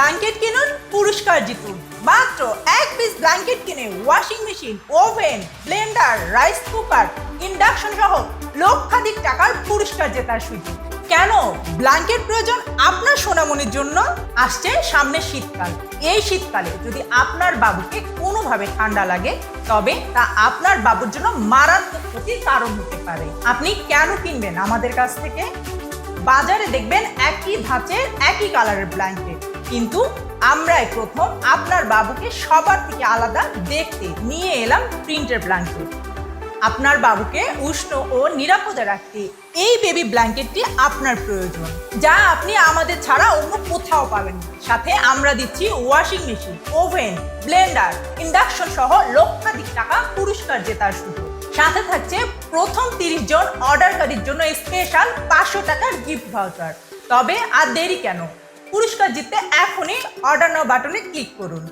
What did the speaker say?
Blanket কিনুন, পুরস্কার জিতুন। মাত্র এক পিস ব্ল্যাঙ্কেট কিনে washing machine oven blender rice cooker induction সহ লক্ষাধিক টাকার পুরস্কার জেতার সুযোগ। কেন? ব্ল্যাঙ্কেট প্রয়োজন আপনার সোনামনির জন্য। আসছে সামনে শীতকাল। এই শীতকালে যদি আপনার বাবুকে কোনোভাবে ঠান্ডা লাগে, তবে তা আপনার বাবুর জন্য মারাত্মক ক্ষতির কারণ হতে পারে। আপনি কেন কিনবেন আমাদের কাছ থেকে? বাজারে দেখবেন একই ধাঁচের একই কালারের ব্ল্যাঙ্কেট। কিন্তু আমরাই প্রথম আপনার বাবুকে সবার থেকে আলাদা দেখতে নিয়ে এলাম প্রিন্টের ব্ল্যাঙ্কেট আপনার বাবুকে উষ্ণ ও নিরাপদে রাখতে এই বেবি ব্ল্যাঙ্কেটটি আপনার প্রয়োজন, যা আপনি আমাদের ছাড়া অন্য কোথাও পাবেন না। সাথে আমরা দিচ্ছি washing machine oven blender induction সহ লক্ষাধিক টাকা পুরস্কার জেতার সুযোগ। সাথে থাকছে প্রথম তিরিশ জন অর্ডারকারীর জন্য স্পেশাল পাঁচশো টাকার গিফট ভাউচার তবে আর দেরি কেন? পুরস্কার জিততে এখনই অর্ডার নাও বাটনে ক্লিক করুন।